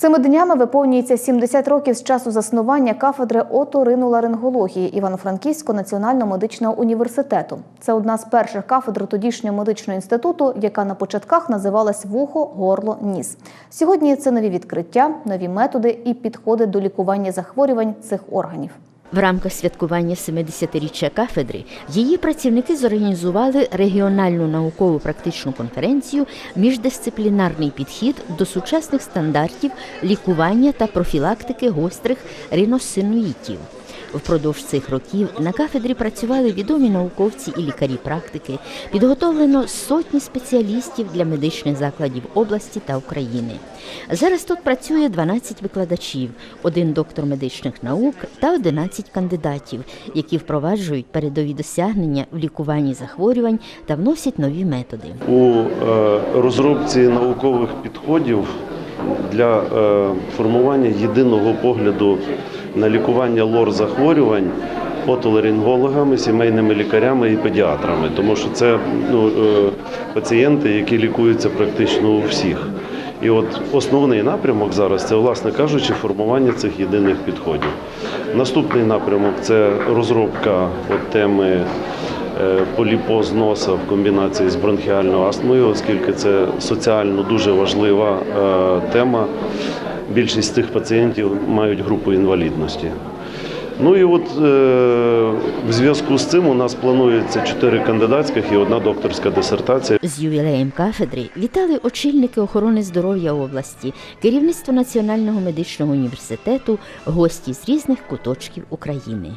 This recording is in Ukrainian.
Цими днями виповнюється 70 років з часу заснування кафедри оториноларингології Івано-Франківського національного медичного університету. Це одна з перших кафедр тодішнього медичного інституту, яка на початках називалась вухо, горло, ніс. Сьогодні це нові відкриття, нові методи і підходи до лікування захворювань цих органів. В рамках святкування 70-річчя кафедри її працівники зорганізували регіональну наукову практичну конференцію Міждисциплінарний підхід до сучасних стандартів лікування та профілактики гострих риносинуїтів. Впродовж цих років на кафедрі працювали відомі науковці і лікарі-практики. Підготовлено сотні спеціалістів для медичних закладів області та України. Зараз тут працює 12 викладачів, один доктор медичних наук та 11 кандидатів, які впроваджують передові досягнення в лікуванні захворювань та вносять нові методи. у е, розробці наукових підходів для е, формування єдиного погляду на лікування лор захворювань отоларингологами, сімейними лікарями і педіатрами, тому що це ну, е, пацієнти, які лікуються практично у всіх. І от основний напрямок зараз це, власне кажучи, формування цих єдиних підходів. Наступний напрямок це розробка от теми е, поліпоз носа в комбінації з бронхіальною астмою, оскільки це соціально дуже важлива е, тема. Більшість цих пацієнтів мають групу інвалідності. Ну і от е, в зв'язку з цим у нас планується чотири кандидатських і одна докторська дисертація. З ювілеєм кафедри вітали очільники охорони здоров'я області, керівництво Національного медичного університету, гості з різних куточків України.